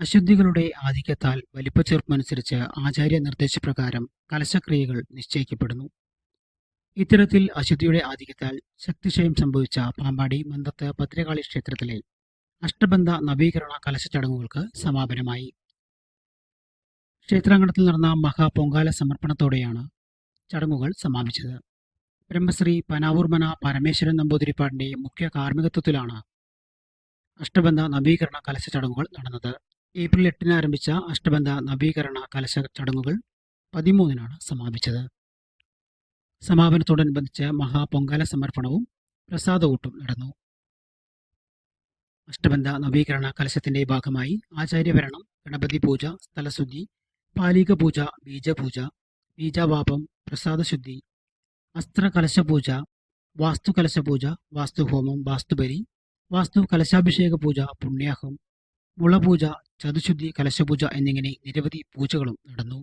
അശുദ്ധികളുടെ ആധിക്യത്താൽ വലിപ്പച്ചെറുപ്പമനുസരിച്ച് ആചാര്യ നിർദ്ദേശപ്രകാരം കലശക്രിയകൾ നിശ്ചയിക്കപ്പെടുന്നു. ഇത്തരത്തിൽ അശുദ്ധിയുടെ ആധിക്യത്താൽ ശക്തിക്ഷയം സംഭവിച്ച പാമ്പാടി മന്തത്ത് ഭദ്രകാളി ക്ഷേത്രത്തിലെ അഷ്ടബന്ധ നവീകരണ കലശ ചടങ്ങുകൾക്ക് സമാപനമായി. ക്ഷേത്രാങ്കണത്തിൽ നടന്ന മഹാപൊങ്കാല സമർപ്പണത്തോടെയാണ് ചടങ്ങുകൾ സമാപിച്ചത്. ബ്രഹ്മശ്രീ പനാവൂർമന പരമേശ്വരൻ നമ്പൂതിരിപ്പാടിന്റെ മുഖ്യ കാർമ്മികത്വത്തിലാണ് അഷ്ടബന്ധ നവീകരണ കലശ ചടങ്ങുകൾ നടന്നത്. ഏപ്രിൽ എട്ടിന് ആരംഭിച്ച അഷ്ടബന്ധ നവീകരണ കലശ ചടങ്ങുകൾ പതിമൂന്നിനാണ് സമാപിച്ചത്. സമാപനത്തോടനുബന്ധിച്ച് മഹാപൊങ്കാല സമർപ്പണവും പ്രസാദകൂട്ടും നടന്നു. അഷ്ടബന്ധ നവീകരണ കലശത്തിന്റെ ഭാഗമായി ആചാര്യഭരണം ഗണപതി പൂജ സ്ഥലശുദ്ധി പാലിക പൂജ ബീജപൂജ ബീജവാപം പ്രസാദശുദ്ധി അസ്ത്രകലശപൂജ വാസ്തുകലശപൂജ വാസ്തു കലശപൂജ വാസ്തുഹോമം വാസ്തുബലി വാസ്തു കലശാഭിഷേക പൂജ പുണ്യാഹം മുളപൂജ ചതുശുദ്ധി കലശപൂജ എന്നിങ്ങനെ നിരവധി പൂജകളും നടന്നു.